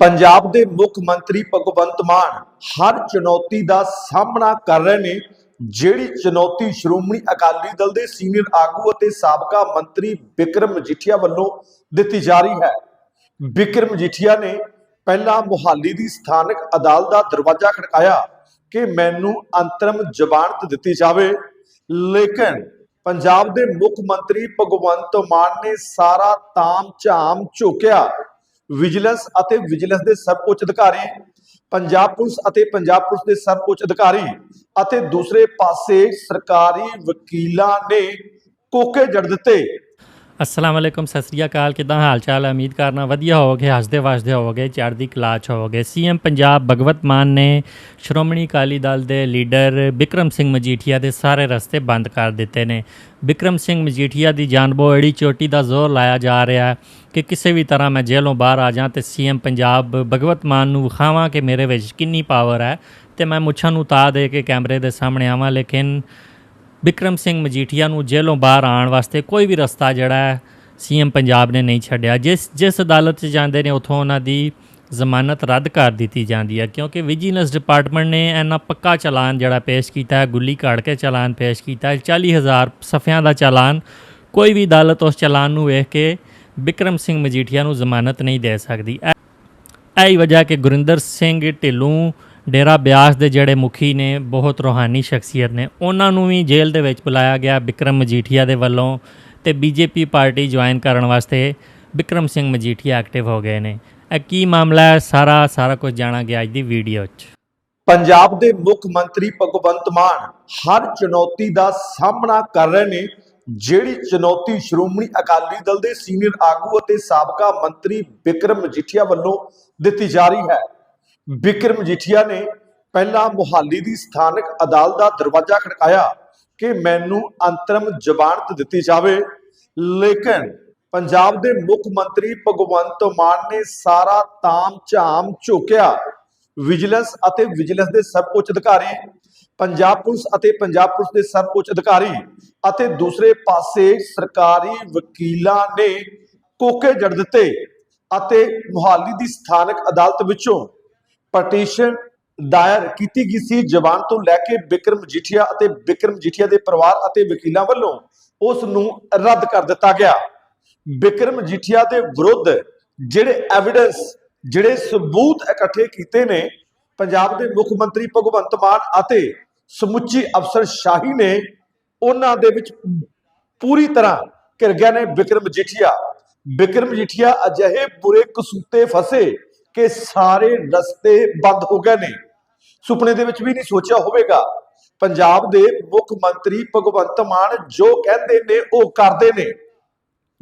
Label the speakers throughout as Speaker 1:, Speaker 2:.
Speaker 1: ਪੰਜਾਬ ਦੇ ਮੁੱਖ ਮੰਤਰੀ ਭਗਵੰਤ ਮਾਨ ਹਰ ਚੁਣੌਤੀ ਦਾ ਸਾਹਮਣਾ ਕਰ ਰਹੇ ਨੇ, ਜਿਹੜੀ ਚੁਣੌਤੀ ਸ਼੍ਰੋਮਣੀ ਅਕਾਲੀ ਦਲ ਦੇ ਸੀਨੀਅਰ ਆਗੂ ਅਤੇ ਸਾਬਕਾ ਮੰਤਰੀ ਵਿਕਰਮ ਮਜੀਠੀਆ ਵੱਲੋਂ ਦਿੱਤੀ ਜਾ ਰਹੀ ਹੈ। ਵਿਕਰਮ ਮਜੀਠੀਆ ਨੇ ਪਹਿਲਾਂ ਮੁਹਾਲੀ ਦੀ ਸਥਾਨਕ ਅਦਾਲਤ ਦਾ ਦਰਵਾਜ਼ਾ ਖੜਕਾਇਆ ਕਿ ਮੈਨੂੰ ਅੰਤਰਮ ਜ਼ਮਾਨਤ ਦਿੱਤੀ ਜਾਵੇ। ਲੇਕਿਨ ਪੰਜਾਬ ਦੇ ਮੁੱਖ ਮੰਤਰੀ ਭਗਵੰਤ ਮਾਨ ਨੇ ਸਾਰਾ ਤਾਮ ਝਾਮ ਝੁਕਿਆ ਵਿਜੀਲੈਂਸ ਅਤੇ ਵਿਜੀਲੈਂਸ ਦੇ ਸਰਵਉੱਚ ਅਧਿਕਾਰੀ, ਪੰਜਾਬ ਪੁਲਿਸ ਅਤੇ ਪੰਜਾਬ ਪੁਲਿਸ ਦੇ ਸਰਵਉੱਚ ਅਧਿਕਾਰੀ ਅਤੇ ਦੂਸਰੇ ਪਾਸੇ ਸਰਕਾਰੀ ਵਕੀਲਾਂ ਨੇ ਕੋਕੇ ਜੜ ਦਿੱਤੇ।
Speaker 2: ਅਸਲਾਮ ਵਾਲੇਕੁਮ ਸਤਿ ਸ੍ਰੀ ਅਕਾਲ। ਕਿਦਾਂ ਹਾਲ ਚਾਲ ਹੈ ਉਮੀਦ ਕਰਨਾ ਵਧੀਆ ਹੋਵੋਗੇ, ਹੱਸਦੇ ਵਸਦੇ ਹੋਵੋਗੇ, ਚੜ੍ਹਦੀ ਕਲਾ 'ਚ ਹੋਵੋਗੇ। ਸੀਐਮ ਪੰਜਾਬ ਭਗਵਤ ਮਾਨ ਨੇ ਸ਼੍ਰੋਮਣੀ ਅਕਾਲੀ ਦਲ ਦੇ ਲੀਡਰ ਬਿਕਰਮ ਸਿੰਘ ਮਜੀਠੀਆ ਦੇ ਸਾਰੇ ਰਸਤੇ ਬੰਦ ਕਰ ਦਿੱਤੇ ਨੇ। ਬਿਕਰਮ ਸਿੰਘ ਮਜੀਠੀਆ ਦੀ ਜਾਨਬੋ ਏੜੀ ਚੋਟੀ ਦਾ ਜ਼ੋਰ ਲਾਇਆ ਜਾ ਰਿਹਾ ਹੈ ਕਿ ਕਿਸੇ ਵੀ ਤਰ੍ਹਾਂ ਮੈਂ ਜੇਲ੍ਹੋਂ ਬਾਹਰ ਆ ਜਾਵਾਂ ਤੇ ਸੀਐਮ ਪੰਜਾਬ ਭਗਵਤ ਮਾਨ ਨੂੰ ਵਿਖਾਵਾਂ ਕਿ ਮੇਰੇ ਵਿੱਚ ਕਿੰਨੀ ਪਾਵਰ ਹੈ ਤੇ ਮੈਂ ਮੁੱਛਾਂ ਨੂੰ ਤਾ ਦੇ ਕੇ ਕੈਮਰੇ ਦੇ ਸਾਹਮਣੇ ਆਵਾਂ। ਲੇਕਿਨ ਬਿਕਰਮ ਸਿੰਘ ਮਜੀਠੀਆ ਨੂੰ ਜੇਲ੍ਹੋਂ ਬਾਹਰ ਆਉਣ ਵਾਸਤੇ ਕੋਈ ਵੀ ਰਸਤਾ ਜਿਹੜਾ ਹੈ, ਸੀਐਮ ਪੰਜਾਬ ਨੇ ਨਹੀਂ ਛੱਡਿਆ। ਜਿਸ ਜਿਸ ਅਦਾਲਤ 'ਚ ਜਾਂਦੇ ਨੇ, ਉਥੋਂ ਉਹਨਾਂ ਦੀ ਜ਼ਮਾਨਤ ਰੱਦ ਕਰ ਦਿੱਤੀ ਜਾਂਦੀ ਹੈ, ਕਿਉਂਕਿ ਵਿਜੀਲੈਂਸ ਡਿਪਾਰਟਮੈਂਟ ਨੇ ਇੰਨਾ ਪੱਕਾ ਚਲਾਨ ਜਿਹੜਾ ਪੇਸ਼ ਕੀਤਾ ਹੈ, ਗੁੱਲੀ ਕਾੜ ਕੇ ਚਲਾਨ ਪੇਸ਼ ਕੀਤਾ ਹੈ 40000 ਸਫ਼ਿਆਂ ਦਾ ਚਲਾਨ, ਕੋਈ ਵੀ ਅਦਾਲਤ ਉਸ ਚਲਾਨ ਨੂੰ ਵੇਖ ਕੇ ਬਿਕਰਮ ਸਿੰਘ ਮਜੀਠੀਆ ਨੂੰ ਜ਼ਮਾਨਤ ਨਹੀਂ ਦੇ ਸਕਦੀ। ਇਹ ਵਜ੍ਹਾ ਕਿ ਗੁਰਿੰਦਰ ਸਿੰਘ ਢਿੱਲੋਂ ਡੇਰਾ ਬਿਆਸ ਦੇ ਜਿਹੜੇ ਮੁਖੀ ਨੇ, ਬਹੁਤ ਰੋਹਾਨੀ ਸ਼ਖਸੀਅਤ ਨੇ। ਉਹਨਾਂ ਨੂੰ ਵੀ ਜੇਲ੍ਹ ਦੇ ਵਿੱਚ ਬੁਲਾਇਆ ਗਿਆ ਬਿਕਰਮ ਮਜੀਠੀਆ ਦੇ ਵੱਲੋਂ ਤੇ ਬੀਜੇਪੀ ਪਾਰਟੀ ਜੁਆਇਨ ਕਰਨ ਵਾਸਤੇ ਬਿਕਰਮ ਸਿੰਘ ਮਜੀਠੀਆ ਐਕਟਿਵ ਹੋ ਗਏ ਨੇ। ਇਹ ਕੀ ਮਾਮਲਾ ਹੈ? ਸਾਰਾ ਸਾਰਾ ਕੁਝ ਜਾਣਾ ਗਿਆ ਅੱਜ ਦੀ ਵੀਡੀਓ 'ਚ।
Speaker 1: ਪੰਜਾਬ ਦੇ ਮੁੱਖ ਮੰਤਰੀ ਭਗਵੰਤ ਮਾਨ ਹਰ ਚੁਣੌਤੀ ਦਾ ਸਾਹਮਣਾ ਕਰ ਰਹੇ ਨੇ, ਜਿਹੜੀ ਚੁਣੌਤੀ ਸ਼੍ਰੋਮਣੀ ਅਕਾਲੀ ਦਲ ਦੇ ਸੀਨੀਅਰ ਆਗੂ ਅਤੇ ਸਾਬਕਾ ਮੰਤਰੀ ਵਿਕਰਮ ਮਜੀਠੀਆ ਵੱਲੋਂ ਦਿੱਤੀ ਜਾ ਰਹੀ ਹੈ। ਬਿਕਰਮ ਮਜੀਠੀਆ ਨੇ ਪਹਿਲਾਂ ਮੁਹਾਲੀ ਦੀ ਸਥਾਨਕ ਅਦਾਲਤ ਦਾ ਦਰਵਾਜ਼ਾ ਖੜਕਾਇਆ ਕਿ ਮੈਨੂੰ ਅੰਤਰਮ ਜ਼ਮਾਨਤ ਦਿੱਤੀ ਜਾਵੇ। ਲੇਕਿਨ ਪੰਜਾਬ ਦੇ ਮੁੱਖ ਮੰਤਰੀ ਭਗਵੰਤ ਮਾਨ ਨੇ ਸਾਰਾ ਤਾਮ ਝਾਮ ਝੋਕਿਆ। ਵਿਜੀਲੈਂਸ ਅਤੇ ਵਿਜੀਲੈਂਸ ਦੇ ਸਰਵਉੱਚ ਅਧਿਕਾਰੀ, ਪੰਜਾਬ ਪੁਲਿਸ ਅਤੇ ਪੰਜਾਬ ਪੁਲਿਸ ਦੇ ਸਰਵਉੱਚ ਅਧਿਕਾਰੀ ਅਤੇ ਦੂਸਰੇ ਪਾਸੇ ਸਰਕਾਰੀ ਵਕੀਲਾਂ ਨੇ ਕੋਕੇ ਜੜ ਦਿੱਤੇ ਅਤੇ ਮੁਹਾਲੀ ਦੀ ਸਥਾਨਕ ਅਦਾਲਤ ਵਿੱਚੋਂ ਪਟੀਸ਼ਨ ਦਾਇਰ ਕੀਤੀ ਗਈ ਸੀ ਜਵਾਨ ਤੋਂ ਲੈ ਕੇ ਬਿਕਰਮ ਜੀਠੀਆ ਅਤੇ ਬਿਕਰਮ ਜੀਠੀਆ ਦੇ ਪਰਿਵਾਰ ਅਤੇ ਵਕੀਲਾਂ ਵੱਲੋਂ ਉਸ ਨੂੰ ਰੱਦ ਕਰ ਦਿੱਤਾ ਗਿਆ। ਬਿਕਰਮ ਜੀਠੀਆ ਦੇ ਵਿਰੁੱਧ ਜਿਹੜੇ ਐਵੀਡੈਂਸ ਜਿਹੜੇ ਸਬੂਤ ਇਕੱਠੇ ਕੀਤੇ ਨੇ, ਪੰਜਾਬ ਦੇ ਮੁੱਖ ਮੰਤਰੀ ਭਗਵੰਤ ਮਾਨ ਅਤੇ ਸਮੁੱਚੀ ਅਫਸਰ ਸ਼ਾਹੀ ਨੇ, ਉਹਨਾਂ ਦੇ ਵਿੱਚ ਪੂਰੀ ਤਰ੍ਹਾਂ ਘਿਰ ਗਿਆ ਨੇ ਬਿਕਰਮ ਮਜੀਠੀਆ ਬਿਕਰਮ ਮਜੀਠੀਆ ਅਜਿਹੇ ਬੁਰੇ ਕਸੂਤੇ ਫਸੇ ਕਿ ਸਾਰੇ ਰਸਤੇ ਬੰਦ ਹੋ ਗਏ ਨੇ। ਸੁਪਨੇ ਦੇ ਵਿੱਚ ਵੀ ਨਹੀਂ ਸੋਚਿਆ ਹੋਵੇਗਾ। ਪੰਜਾਬ ਦੇ ਮੁੱਖ ਮੰਤਰੀ ਭਗਵੰਤ ਮਾਨ ਜੋ ਕਹਿੰਦੇ ਨੇ, ਉਹ ਕਰਦੇ ਨੇ।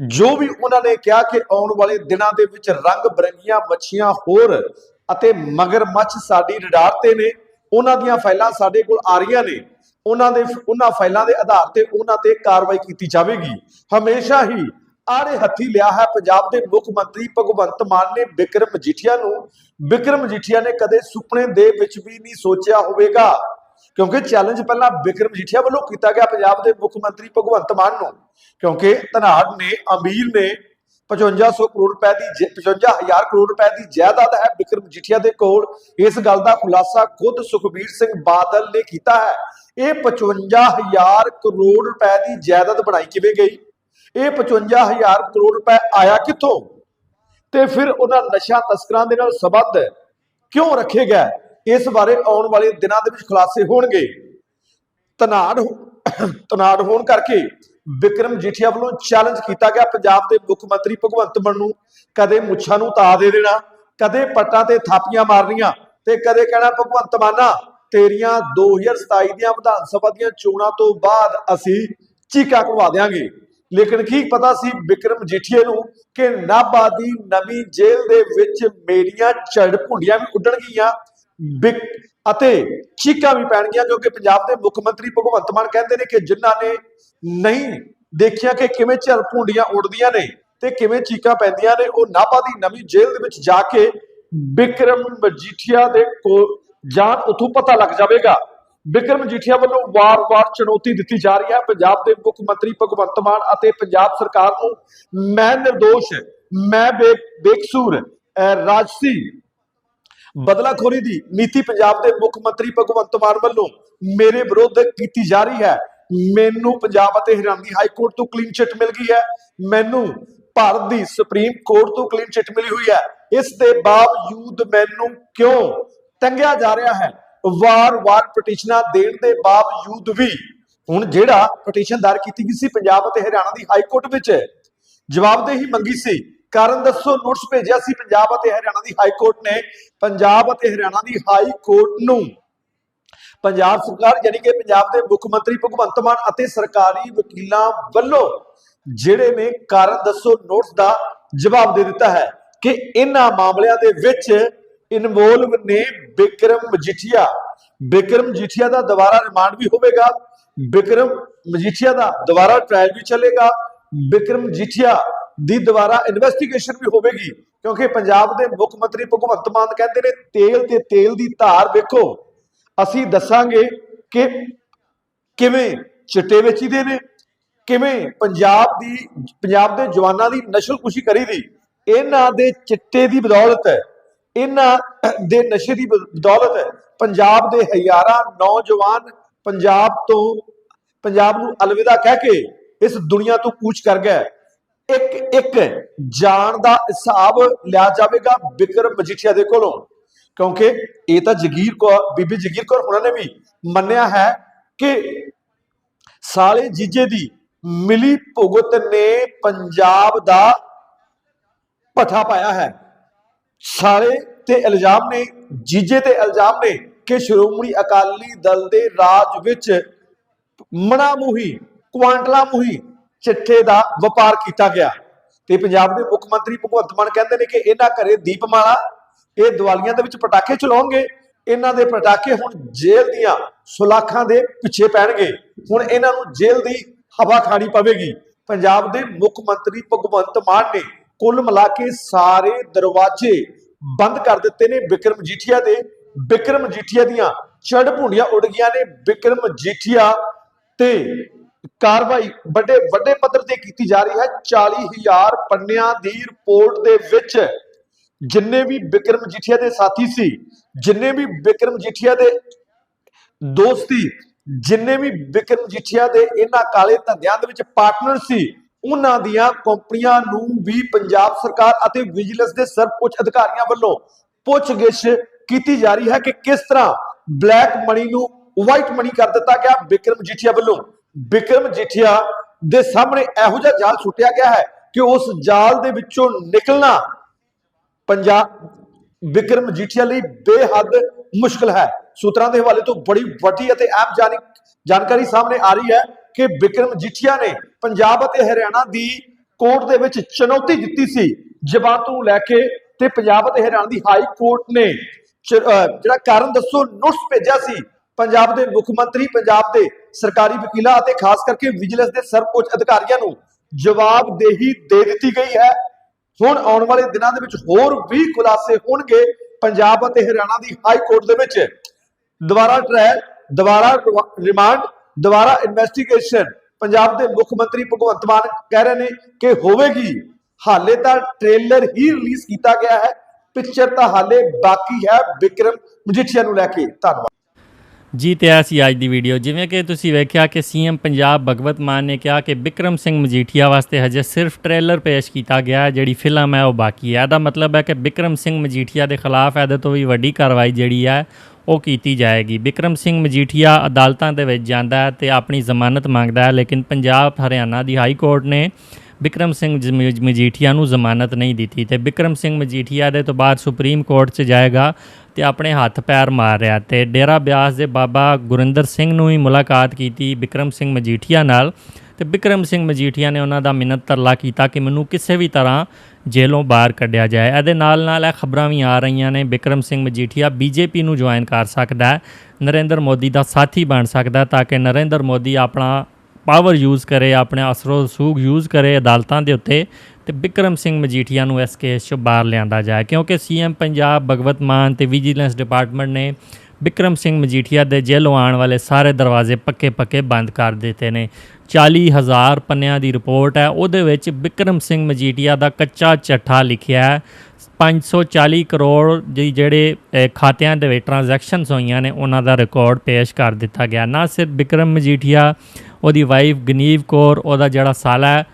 Speaker 1: ਜੋ ਵੀ ਉਹਨਾਂ ਨੇ ਕਿਹਾ ਕਿ ਆਉਣ ਵਾਲੇ ਦਿਨਾਂ ਦੇ ਵਿੱਚ ਰੰਗ ਬਰੰਗੀਆਂ ਮੱਛੀਆਂ ਹੋਰ ਅਤੇ ਮਗਰਮੱਛ ਸਾਡੀ ਰਡਾਰ ਤੇ ਨੇ, ਉਹਨਾਂ ਦੀਆਂ ਫਾਈਲਾਂ ਸਾਡੇ ਕੋਲ ਆ ਰਹੀਆਂ ਨੇ। ਉਹਨਾਂ ਦੇ, ਉਹਨਾਂ ਫਾਈਲਾਂ ਦੇ ਆਧਾਰ ਤੇ ਉਹਨਾਂ ਤੇ ਕਾਰਵਾਈ ਕੀਤੀ ਜਾਵੇਗੀ। ਹਮੇਸ਼ਾ ਹੀ ਆੜੇ ਹੱਥੀ ਲਿਆ ਹੈ ਪੰਜਾਬ ਦੇ ਮੁੱਖ ਮੰਤਰੀ ਭਗਵੰਤ ਮਾਨ ਨੇ ਬਿਕਰਮ ਮਜੀਠੀਆ ਨੂੰ। ਬਿਕਰਮ ਮਜੀਠੀਆ ਨੇ ਕਦੇ ਸੁਪਨੇ ਦੇ ਵਿੱਚ ਵੀ ਨਹੀਂ ਸੋਚਿਆ ਹੋਵੇਗਾ। ਕਿਉਂਕਿ ਚੈਲੰਜ ਪਹਿਲਾਂ ਬਿਕਰਮ ਮਜੀਠੀਆ ਵੱਲੋਂ ਕੀਤਾ ਗਿਆ ਪੰਜਾਬ ਦੇ ਮੁੱਖ ਮੰਤਰੀ ਭਗਵੰਤ ਮਾਨ ਨੂੰ। ਕਿਉਂਕਿ ਧਨਾੜ ਨੇ, ਅਮੀਰ ਨੇ 5500 ਕਰੋੜ ਰੁਪਏ ਦੀ ਜ- 55000 ਕਰੋੜ ਰੁਪਏ ਦੀ ਜਾਇਦਾਦ ਹੈ ਬਿਕਰਮ ਮਜੀਠੀਆ ਦੇ ਕੋਲ। ਇਸ ਗੱਲ ਦਾ ਖੁਲਾਸਾ ਖੁਦ ਸੁਖਬੀਰ ਸਿੰਘ ਬਾਦਲ ਨੇ ਕੀਤਾ ਹੈ। ਇਹ 55000 ਕਰੋੜ ਰੁਪਏ ਦੀ ਜਾਇਦਾਦ ਬਣਾਈ ਕਿਵੇਂ ਗਈ? ਇਹ 55000 ਕਰੋੜ ਰੁਪਏ ਆਇਆ ਕਿੱਥੋਂ? ਤੇ ਫਿਰ ਉਹਨਾਂ ਨਸ਼ਾ ਤਸਕਰਾਂ ਦੇ ਨਾਲ ਸਬੰਧ ਕਿਉਂ ਰੱਖੇ ਗਏ? ਇਸ ਬਾਰੇ ਆਉਣ ਵਾਲੇ ਦਿਨਾਂ ਦੇ ਵਿੱਚ ਖੁਲਾਸੇ ਹੋਣਗੇ। ਤਨਾੜ ਹੋ- ਤਨਾੜ ਹੋਣ ਕਰਕੇ ਵਿਕਰਮ ਜੀਠੀਆ ਵੱਲੋਂ ਚੈਲੰਜ ਕੀਤਾ ਗਿਆ। ਪੰਜਾਬ ਦੇ ਮੁੱਖ ਮੰਤਰੀ ਭਗਵੰਤ ਮਾਨ ਨੂੰ ਕਦੇ ਮੁੱਛਾਂ ਨੂੰ ਤਾ ਦੇ ਦੇਣਾ, ਕਦੇ ਪੱਟਾਂ ਤੇ ਥਾਪੀਆਂ ਮਾਰਨੀਆਂ ਤੇ ਕਦੇ ਕਹਿਣਾ, ਭਗਵੰਤ ਮਾਨਾ ਤੇਰੀਆਂ 2027 ਦੀਆਂ ਵਿਧਾਨ ਸਭਾ ਦੀਆਂ ਚੋਣਾਂ ਤੋਂ ਬਾਅਦ ਅਸੀਂ ਚੀਕਾ ਕਰਵਾ ਦੇਾਂਗੇ ਲੇਕਿਨ ਕੀ ਪਤਾ ਸੀ ਵਿਕਰਮ ਜੀਠੀਏ ਨੂੰ ਕਿ ਨਾਭਾ ਦੀ ਨਵੀਂ ਜੇਲ੍ਹ ਦੇ ਵਿੱਚ ਮੇਰੀਆਂ ਝੜ ਭੁੰਡੀਆਂ ਵੀ ਉੱਡਣਗੀਆਂ ਬਿਕ ਅਤੇ ਚੀਕਾਂ ਵੀ ਪੈਣਗੀਆਂ ਕਿਉਂਕਿ ਪੰਜਾਬ ਦੇ ਮੁੱਖ ਮੰਤਰੀ ਭਗਵੰਤ ਮਾਨ ਕਹਿੰਦੇ ਨੇ ਕਿ ਜਿਨ੍ਹਾਂ ਨੇ ਨਹੀਂ ਦੇਖਿਆ ਕਿ ਕਿਵੇਂ ਝੜ ਭੁੰਡੀਆਂ ਉੱਡਦੀਆਂ ਨੇ ਤੇ ਕਿਵੇਂ ਚੀਕਾਂ ਪੈਂਦੀਆਂ ਨੇ, ਉਹ ਨਾਭਾ ਦੀ ਨਵੀਂ ਜੇਲ੍ਹ ਦੇ ਵਿੱਚ ਜਾ ਕੇ ਬਿਕਰਮ ਮਜੀਠੀਆ ਦੇ ਕੋਲ ਜਾਣ ਉਥੋਂ ਪਤਾ ਲੱਗ ਜਾਵੇਗਾ। ਬਿਕਰਮ ਮਜੀਠੀਆ ਵੱਲੋਂ ਵਾਰ-ਵਾਰ ਚੁਣੌਤੀ ਦਿੱਤੀ ਜਾ ਰਹੀ ਹੈ। ਪੰਜਾਬ ਦੇ ਮੁੱਖ ਮੰਤਰੀ ਭਗਵੰਤ ਮਾਨ ਅਤੇ ਪੰਜਾਬ ਸਰਕਾਰ ਨੂੰ ਮੈਂ નિર્ਦੋਸ਼ ਮੈਂ ਬੇਕਸੂਰ ਰਾਜਸੀ ਬਦਲਾਖੋਰੀ ਦੀ ਨੀਤੀ ਪੰਜਾਬ ਦੇ ਮੁੱਖ ਮੰਤਰੀ ਭਗਵੰਤ ਮਾਨ ਵੱਲੋਂ ਮੇਰੇ ਵਿਰੁੱਧ ਕੀਤੀ ਜਾ ਰਹੀ ਹੈ। ਮੈਨੂੰ ਪੰਜਾਬ ਅਤੇ ਹਰਿਆਣਾ ਦੀ ਹਾਈ ਕੋਰਟ ਤੋਂ ਕਲੀਨ ਚਿੱਟ ਮਿਲ ਗਈ ਹੈ। ਮੈਨੂੰ ਭਾਰਤ ਦੀ ਸੁਪਰੀਮ ਕੋਰਟ ਤੋਂ ਕਲੀਨ ਚਿੱਟ ਮਿਲੀ ਹੋਈ ਹੈ। ਇਸ ਦੇ ਬਾਵਜੂਦ ਮੈਨੂੰ ਕਿਉਂ ਤੰਗਿਆ ਜਾ ਰਿਹਾ ਹੈ? ਵਾਰ-ਵਾਰ ਪਟੀਸ਼ਨਾਂ ਦੇਣ ਦੇ ਬਾਵਜੂਦ ਵੀ ਹੁਣ ਜਿਹੜਾ ਪਟੀਸ਼ਨ ਦਾਇਰ ਕੀਤੀ ਗਈ ਸੀ ਪੰਜਾਬ ਅਤੇ ਹਰਿਆਣਾ ਦੀ ਹਾਈ ਕੋਰਟ ਵਿੱਚ, ਜਵਾਬਦੇਹੀ ਮੰਗੀ ਸੀ। ਕਾਰਨ ਦੱਸੋ ਨੋਟਿਸ ਭੇਜਿਆ ਸੀ ਪੰਜਾਬ ਅਤੇ ਹਰਿਆਣਾ ਦੀ ਹਾਈ ਕੋਰਟ ਨੇ। ਪੰਜਾਬ ਅਤੇ ਹਰਿਆਣਾ ਦੀ ਹਾਈ ਕੋਰਟ ਨੂੰ ਪੰਜਾਬ ਸਰਕਾਰ ਯਾਨੀ ਕਿ ਪੰਜਾਬ ਦੇ ਮੁੱਖ ਮੰਤਰੀ ਭਗਵੰਤ ਮਾਨ ਅਤੇ ਸਰਕਾਰੀ ਵਕੀਲਾਂ ਵੱਲੋਂ ਜਿਹੜੇ ਨੇ ਕਾਰਨ ਦੱਸੋ ਨੋਟਿਸ ਦਾ ਜਵਾਬ ਦੇ ਦਿੱਤਾ ਹੈ ਕਿ ਇਹਨਾਂ ਮਾਮਲਿਆਂ ਦੇ ਵਿੱਚ ਇਨਵੋਲਵ ਨੇ ਬਿਕਰਮ ਮਜੀਠੀਆ ਬਿਕਰਮ ਮਜੀਠੀਆ ਦਾ ਦੁਬਾਰਾ ਰਿਮਾਂਡ ਵੀ ਹੋਵੇਗਾ, ਬਿਕਰਮ ਮਜੀਠੀਆ ਦਾ ਦੁਬਾਰਾ ਟ੍ਰਾਇਲ ਵੀ ਚੱਲੇਗਾ, ਬਿਕਰਮ ਮਜੀਠੀਆ ਦੀ ਦੁਬਾਰਾ ਇਨਵੈਸਟੀਗੇਸ਼ਨ ਵੀ ਹੋਵੇਗੀ, ਕਿਉਂਕਿ ਪੰਜਾਬ ਦੇ ਮੁੱਖ ਮੰਤਰੀ ਭਗਵੰਤ ਮਾਨ ਕਹਿੰਦੇ ਨੇ, ਤੇਲ ਤੇ ਤੇਲ ਦੀ ਧਾਰ ਵੇਖੋ, ਅਸੀਂ ਦੱਸਾਂਗੇ ਕਿ ਕਿਵੇਂ ਚਿੱਟੇ ਵੇਚੀਦੇ ਨੇ, ਕਿਵੇਂ ਪੰਜਾਬ ਦੀ, ਪੰਜਾਬ ਦੇ ਜਵਾਨਾਂ ਦੀ ਨਸ਼ਲਕੁਸ਼ੀ ਕਰੀ ਦੀ ਇਹਨਾਂ ਦੇ ਚਿੱਟੇ ਦੀ ਬਦੌਲਤ ਹੈ। ਇਹਨਾਂ ਦੇ ਨਸ਼ੇ ਦੀ ਬਦੌਲਤ ਪੰਜਾਬ ਦੇ ਹਜ਼ਾਰਾਂ ਨੌਜਵਾਨ ਪੰਜਾਬ ਤੋਂ, ਪੰਜਾਬ ਨੂੰ ਅਲਵਿਦਾ ਕਹਿ ਕੇ ਇਸ ਦੁਨੀਆ ਤੋਂ ਕੂਚ ਕਰ ਗਏ। ਇੱਕ ਇੱਕ ਜਾਨ ਦਾ ਹਿਸਾਬ ਲਿਆ ਜਾਵੇਗਾ ਬਿਕਰਮ ਮਜੀਠੀਆ ਦੇ ਕੋਲੋਂ। ਕਿਉਂਕਿ ਇਹ ਤਾਂ ਜਗੀਰ ਕੌਰ, ਬੀਬੀ ਜਗੀਰ ਕੌਰ ਉਹਨਾਂ ਨੇ ਵੀ ਮੰਨਿਆ ਹੈ ਕਿ ਸਾਲੇ ਜੀਜੇ ਦੀ ਮਿਲੀ ਭੁਗਤ ਨੇ ਪੰਜਾਬ ਦਾ ਪੱਠਾ ਪਾਇਆ ਹੈ। ਸਾਰੇ ਤੇ ਇਲਜ਼ਾਮ ਨੇ, ਜੀਜੇ ਤੇ ਇਲਜ਼ਾਮ ਨੇ ਕਿ ਸ਼੍ਰੋਮਣੀ ਅਕਾਲੀ ਦਲ ਦੇ ਰਾਜ ਵਿੱਚ ਮਣਾ ਮੁਹੀ ਕੁਆਂਟਲਾ ਮੁਹੀ ਚਿੱਠੇ ਦਾ ਵਪਾਰ ਕੀਤਾ ਗਿਆ। ਤੇ ਪੰਜਾਬ ਦੇ ਮੁੱਖ ਮੰਤਰੀ ਭਗਵੰਤ ਮਾਨ ਕਹਿੰਦੇ ਨੇ ਕਿ ਇਹਨਾਂ ਘਰੇ ਦੀਪਮਾਲਾ, ਇਹ ਦੀਵਾਲੀਆਂ ਦੇ ਵਿੱਚ ਪਟਾਕੇ ਚਲਾਉਣਗੇ। ਇਹਨਾਂ ਦੇ ਪਟਾਕੇ ਹੁਣ ਜੇਲ੍ਹ ਦੀਆਂ ਸੁਲਾਖਾਂ ਦੇ ਪਿੱਛੇ ਪੈਣਗੇ। ਹੁਣ ਇਹਨਾਂ ਨੂੰ ਜੇਲ੍ਹ ਦੀ ਹਵਾ ਖਾਣੀ ਪਵੇਗੀ। ਪੰਜਾਬ ਦੇ ਮੁੱਖ ਮੰਤਰੀ ਭਗਵੰਤ ਮਾਨ ਨੇ ਕੁੱਲ ਮਿਲਾ ਕੇ ਸਾਰੇ ਦਰਵਾਜ਼ੇ ਬੰਦ ਕਰ ਦਿੱਤੇ ਨੇ ਬਿਕਰਮ ਜੀਠੀਆ ਦੇ। ਬਿਕਰਮ ਜੀਠੀਆ ਦੀਆਂ ਚੜ ਭੁੰਡੀਆਂ ਉੱਡ ਗਈਆਂ ਨੇ। ਬਿਕਰਮ ਜੀਠੀਆ ਤੇ ਕਾਰਵਾਈ ਵੱਡੇ ਵੱਡੇ ਪੱਧਰ ਤੇ ਕੀਤੀ ਜਾ ਰਹੀ ਹੈ। 40000 ਪੰਨਿਆਂ ਦੀ ਰਿਪੋਰਟ ਦੇ ਵਿੱਚ ਜਿੰਨੇ ਵੀ ਬਿਕਰਮ ਜੀਠੀਆ ਦੇ ਸਾਥੀ ਸੀ, ਜਿੰਨੇ ਵੀ ਬਿਕਰਮ ਜੀਠੀਆ ਦੇ ਦੋਸਤੀ ਜਿੰਨੇ ਵੀ ਬਿਕਰਮ ਜੀਠੀਆ ਦੇ ਇਹਨਾਂ ਕਾਲੇ ਧੰਦਿਆਂ ਦੇ ਵਿੱਚ ਪਾਰਟਨਰ ਸੀ ਉਹਨਾਂ ਦੀਆਂ ਕੰਪਨੀਆਂ ਨੂੰ ਵੀ ਪੰਜਾਬ ਸਰਕਾਰ ਅਤੇ ਵਿਜੀਲੈਂਸ ਦੇ ਸਰਵਉੱਚ ਅਧਿਕਾਰੀਆਂ ਵੱਲੋਂ ਪੁੱਛਗਿੱਛ ਕੀਤੀ ਜਾ ਰਹੀ ਹੈ ਕਿ ਕਿਸ ਤਰ੍ਹਾਂ ਬਲੈਕ ਮਨੀ ਨੂੰ ਵਾਈਟ ਮਨੀ ਕਰ ਦਿੱਤਾ ਗਿਆ ਬਿਕਰਮ ਜੀਠੀਆ ਵੱਲੋਂ। ਬਿਕਰਮ ਜੀਠੀਆ ਦੇ ਸਾਹਮਣੇ ਇਹੋ ਜਿਹਾ ਜਾਲ ਸੁੱਟਿਆ ਗਿਆ ਹੈ ਕਿ ਉਸ ਜਾਲ ਦੇ ਵਿੱਚੋਂ ਨਿਕਲਣਾ ਪੰਜਾਬ ਵਿਕਰਮ ਮਜੀਠੀਆ ਲਈ ਬੇਹੱਦ ਮੁਸ਼ਕਲ ਹੈ। ਸੂਤਰਾਂ ਦੇ ਹਵਾਲੇ ਤੋਂ ਬੜੀ ਵੱਡੀ ਅਤੇ ਅਹਿਮ ਜਾਣੀ ਜਾਣਕਾਰੀ ਸਾਹਮਣੇ ਆ ਰਹੀ ਹੈ ਕਿ ਵਿਕਰਮ ਮਜੀਠੀਆ ਨੇ ਪੰਜਾਬ ਅਤੇ ਹਰਿਆਣਾ ਦੀ ਕੋਰਟ ਦੇ ਵਿੱਚ ਚੁਣੌਤੀ ਦਿੱਤੀ ਸੀ। ਜ਼ਬਾਨ ਨੂੰ ਲੈ ਕੇ ਤੇ ਪੰਜਾਬ ਅਤੇ ਹਰਿਆਣਾ ਦੀ ਹਾਈ ਕੋਰਟ ਨੇ ਜਿਹੜਾ ਕਾਰਨ ਦੱਸੋ, ਨੋਟਿਸ ਭੇਜਿਆ ਸੀ। ਪੰਜਾਬ ਦੇ ਮੁੱਖ ਮੰਤਰੀ, ਪੰਜਾਬ ਦੇ ਸਰਕਾਰੀ ਵਕੀਲਾਂ ਅਤੇ ਖਾਸ ਕਰਕੇ ਵਿਜੀਲੈਂਸ ਦੇ ਸਰਵਉੱਚ ਅਧਿਕਾਰੀਆਂ ਨੂੰ ਜਵਾਬਦੇਹੀ ਦੇ ਦਿੱਤੀ ਗਈ ਹੈ। ਹੁਣ ਆਉਣ ਵਾਲੇ ਦਿਨਾਂ ਦੇ ਵਿੱਚ ਹੋਰ ਵੀ ਖੁਲਾਸੇ ਹੋਣਗੇ ਪੰਜਾਬ ਅਤੇ ਹਰਿਆਣਾ ਦੀ ਹਾਈ ਕੋਰਟ ਦੇ ਵਿੱਚ। ਦੁਬਾਰਾ ਟ੍ਰਾਇਲ, ਦੁਬਾਰਾ ਰਿਮਾਂਡ ਦੁਬਾਰਾ ਇਨਵੈਸਟੀਗੇਸ਼ਨ ਪੰਜਾਬ ਦੇ ਮੁੱਖ ਮੰਤਰੀ ਭਗਵੰਤ ਮਾਨ ਕਹਿ ਰਹੇ ਨੇ ਕਿ ਹੋਵੇਗੀ। ਹਾਲੇ ਤਾਂ ਟ੍ਰੇਲਰ ਹੀ ਰਿਲੀਜ਼ ਕੀਤਾ ਗਿਆ ਹੈ। ਪਿਕਚਰ ਤਾਂ ਹਾਲੇ ਬਾਕੀ ਹੈ ਵਿਕਰਮ ਮਜੀਠੀਆ ਨੂੰ ਲੈ ਕੇ। ਧੰਨਵਾਦ।
Speaker 2: ਜੀ ਤੇ ਇਹ ਸੀ ਅੱਜ ਦੀ ਵੀਡੀਓ ਜਿਵੇਂ ਕਿ ਤੁਸੀਂ ਵੇਖਿਆ ਕਿ ਸੀਐਮ ਪੰਜਾਬ ਭਗਵਤ ਮਾਨ ਨੇ ਕਿਹਾ ਕਿ ਬਿਕਰਮ ਸਿੰਘ ਮਜੀਠੀਆ ਵਾਸਤੇ ਹਜੇ ਸਿਰਫ ਟ੍ਰੇਲਰ ਪੇਸ਼ ਕੀਤਾ ਗਿਆ ਹੈ, ਜਿਹੜੀ ਫਿਲਮ ਹੈ ਉਹ ਬਾਕੀ ਹੈ। ਇਹਦਾ ਮਤਲਬ ਹੈ ਕਿ ਬਿਕਰਮ ਸਿੰਘ ਮਜੀਠੀਆ ਦੇ ਖਿਲਾਫ ਇਹਦੇ ਤੋਂ ਵੀ ਵੱਡੀ ਕਾਰਵਾਈ ਜਿਹੜੀ ਹੈ ਉਹ ਕੀਤੀ ਜਾਏਗੀ। ਬਿਕਰਮ ਸਿੰਘ ਮਜੀਠੀਆ ਅਦਾਲਤਾਂ ਦੇ ਵਿੱਚ ਜਾਂਦਾ ਹੈ ਤੇ ਆਪਣੀ ਜ਼ਮਾਨਤ ਮੰਗਦਾ ਹੈ, ਲੇਕਿਨ ਪੰਜਾਬ ਹਰਿਆਣਾ ਦੀ ਹਾਈ ਕੋਰਟ ਨੇ ਬਿਕਰਮ ਸਿੰਘ ਮਜੀਠੀਆ ਨੂੰ ਜ਼ਮਾਨਤ ਨਹੀਂ ਦਿੱਤੀ ਤੇ ਬਿਕਰਮ ਸਿੰਘ ਮਜੀਠੀਆ ਦੇ ਤੋਂ ਬਾਅਦ ਸੁਪਰੀਮ ਕੋਰਟ 'ਚ ਜਾਏਗਾ ਤੇ ਆਪਣੇ ਹੱਥ ਪੈਰ ਮਾਰ ਰਿਹਾ ਤੇ ਡੇਰਾ ਬਿਆਸ ਦੇ ਬਾਬਾ ਗੁਰਿੰਦਰ ਸਿੰਘ ਨੂੰ ਹੀ ਮੁਲਾਕਾਤ ਕੀਤੀ ਬਿਕਰਮ ਸਿੰਘ ਮਜੀਠੀਆ ਨਾਲ। ਤੇ ਬਿਕਰਮ ਸਿੰਘ ਮਜੀਠੀਆ ਨੇ ਉਹਨਾਂ ਦਾ ਮਿੰਨਤ ਤਰਲਾ ਕੀਤਾ ਕਿ ਮੈਨੂੰ ਕਿਸੇ ਵੀ ਤਰ੍ਹਾਂ ਜੇਲੋਂ ਬਾਹਰ ਕੱਢਿਆ ਜਾਏ। ਇਹਦੇ ਨਾਲ ਨਾਲ ਇਹ ਖਬਰਾਂ ਵੀ ਆ ਰਹੀਆਂ ਨੇ। ਬਿਕਰਮ ਸਿੰਘ ਮਜੀਠੀਆ ਬੀਜੇਪੀ ਨੂੰ ਜੁਆਇਨ ਕਰ ਸਕਦਾ ਹੈ। ਨਰਿੰਦਰ ਮੋਦੀ ਦਾ ਸਾਥੀ ਬਣ ਸਕਦਾ ਤਾਂ ਕਿ ਨਰਿੰਦਰ ਮੋਦੀ ਆਪਣਾ ਪਾਵਰ ਯੂਜ਼ ਕਰੇ, ਆਪਣੇ ਅਸਰੋ ਸੂਗ ਯੂਜ਼ ਕਰੇ ਅਦਾਲਤਾਂ ਦੇ ਉੱਤੇ ਤੇ ਬਿਕਰਮ ਸਿੰਘ ਮਜੀਠੀਆ ਨੂੰ ਇਸ ਕੇਸ 'ਚੋਂ ਬਾਹਰ ਲਿਆਂਦਾ ਜਾਏ। ਕਿਉਂਕਿ ਸੀਐਮ ਪੰਜਾਬ, ਭਗਵਤ ਮਾਨ ਤੇ ਵਿਜੀਲੈਂਸ ਡਿਪਾਰਟਮੈਂਟ ਨੇ ਬਿਕਰਮ ਸਿੰਘ ਮਜੀਠੀਆ ਦੇ ਜੇਲ੍ਹੋਂ ਆਉਣ ਵਾਲੇ ਸਾਰੇ ਦਰਵਾਜ਼ੇ ਪੱਕੇ ਪੱਕੇ ਬੰਦ ਕਰ ਦਿੱਤੇ ਨੇ। 40000 ਪੰਨਿਆਂ ਦੀ ਰਿਪੋਰਟ ਹੈ। ਉਹਦੇ ਵਿੱਚ ਬਿਕਰਮ ਸਿੰਘ ਮਜੀਠੀਆ ਦਾ ਕੱਚਾ ਚੱਠਾ ਲਿਖਿਆ ਹੈ। 540 ਕਰੋੜ ਦੀ ਜਿਹੜੇ ਖਾਤਿਆਂ ਦੇ ਵਿੱਚ ਟ੍ਰਾਂਜੈਕਸ਼ਨਸ ਹੋਈਆਂ ਨੇ, ਉਹਨਾਂ ਦਾ ਰਿਕਾਰਡ ਪੇਸ਼ ਕਰ ਦਿੱਤਾ ਗਿਆ। ਨਾ ਸਿਰਫ ਵਿਕਰਮ ਮਜੀਠੀਆ, ਉਹਦੀ ਵਾਈਫ ਗਨੀਵ ਕੌਰ, ਉਹਦਾ ਜਿਹੜਾ ਸਾਲਾ ਹੈ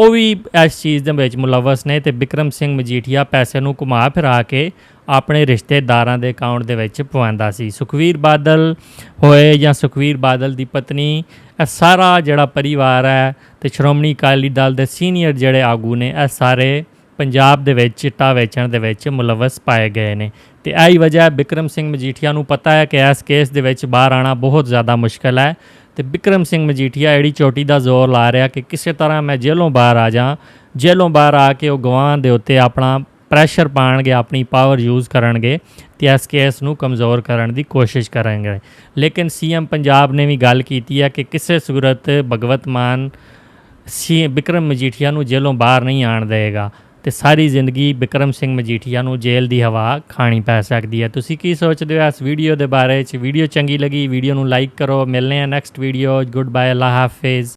Speaker 2: ਉਹ ਵੀ ਇਸ ਚੀਜ਼ ਦੇ ਵਿੱਚ ਮੁਲਵਸ ਨੇ ਤੇ ਵਿਕਰਮ ਸਿੰਘ ਮਜੀਠੀਆ ਪੈਸੇ ਨੂੰ ਘੁਮਾ ਫਿਰਾ ਕੇ ਆਪਣੇ ਰਿਸ਼ਤੇਦਾਰਾਂ ਦੇ ਅਕਾਊਂਟ ਦੇ ਵਿੱਚ ਪਵਾਉਂਦਾ ਸੀ। ਸੁਖਵੀਰ ਬਾਦਲ ਹੋਏ ਜਾਂ ਸੁਖਵੀਰ ਬਾਦਲ ਦੀ ਪਤਨੀ, ਇਹ ਸਾਰਾ ਜਿਹੜਾ ਪਰਿਵਾਰ ਹੈ ਤੇ ਸ਼੍ਰੋਮਣੀ ਅਕਾਲੀ ਦਲ ਦੇ ਸੀਨੀਅਰ ਜਿਹੜੇ ਆਗੂ ਨੇ, ਇਹ ਸਾਰੇ ਪੰਜਾਬ ਦੇ ਵਿੱਚ, ਚਿੱਟਾ ਵੇਚਣ ਦੇ ਵਿੱਚ ਮੁਲਵਸ ਪਾਏ ਗਏ ਨੇ। ਤੇ ਆਹੀ ਵਜ੍ਹਾ ਬਿਕਰਮ ਸਿੰਘ ਮਜੀਠੀਆ ਨੂੰ ਪਤਾ ਹੈ ਕਿ ਇਸ ਕੇਸ ਦੇ ਵਿੱਚ ਬਾਹਰ ਆਣਾ ਬਹੁਤ ਜ਼ਿਆਦਾ ਮੁਸ਼ਕਲ ਹੈ। ਤੇ ਬਿਕਰਮ ਸਿੰਘ ਮਜੀਠੀਆ ਜਿਹੜੀ ਚੋਟੀ ਦਾ ਜ਼ੋਰ ਲਾ ਰਿਹਾ ਕਿ ਕਿਸੇ ਤਰ੍ਹਾਂ ਮੈਂ ਜੇਲੋਂ ਬਾਹਰ ਆ ਜਾ ਜੇਲੋਂ ਬਾਹਰ ਆ ਕੇ ਉਹ ਗਵਾਹਾਂ ਦੇ ਉੱਤੇ ਆਪਣਾ ਪ੍ਰੈਸ਼ਰ ਪਾਣਗੇ ਆਪਣੀ ਪਾਵਰ ਯੂਜ਼ ਕਰਨਗੇ ਤੇ ਇਸ ਕੇਸ ਨੂੰ ਕਮਜ਼ੋਰ ਕਰਨ ਦੀ ਕੋਸ਼ਿਸ਼ ਕਰਨਗੇ। ਲੇਕਿਨ ਸੀਐਮ ਪੰਜਾਬ ਨੇ ਵੀ ਗੱਲ ਕੀਤੀ ਹੈ ਕਿ ਕਿਸੇ ਸੂਰਤ ਭਗਵਤ ਮਾਨ ਸੀ ਬਿਕਰਮ ਮਜੀਠੀਆ ਨੂੰ ਜੇਲੋਂ ਬਾਹਰ ਨਹੀਂ ਆਣ ਦੇਗਾ ਤੇ ਸਾਰੀ ਜ਼ਿੰਦਗੀ ਬਿਕਰਮ ਸਿੰਘ ਮਜੀਠੀਆ ਨੂੰ ਜੇਲ੍ਹ ਦੀ ਹਵਾ ਖਾਣੀ ਪੈ ਸਕਦੀ ਹੈ। ਤੁਸੀਂ ਕੀ ਸੋਚਦੇ ਹੋ ਇਸ ਵੀਡੀਓ ਦੇ ਬਾਰੇ? ਚ ਵੀਡੀਓ ਚੰਗੀ ਲੱਗੀ, ਵੀਡੀਓ ਨੂੰ ਲਾਈਕ ਕਰੋ। ਮਿਲਨੇ ਆ ਨੈਕਸਟ ਵੀਡੀਓ। ਗੁੱਡ ਬਾਏ ਅੱਲਾ ਹਾਫਿਜ਼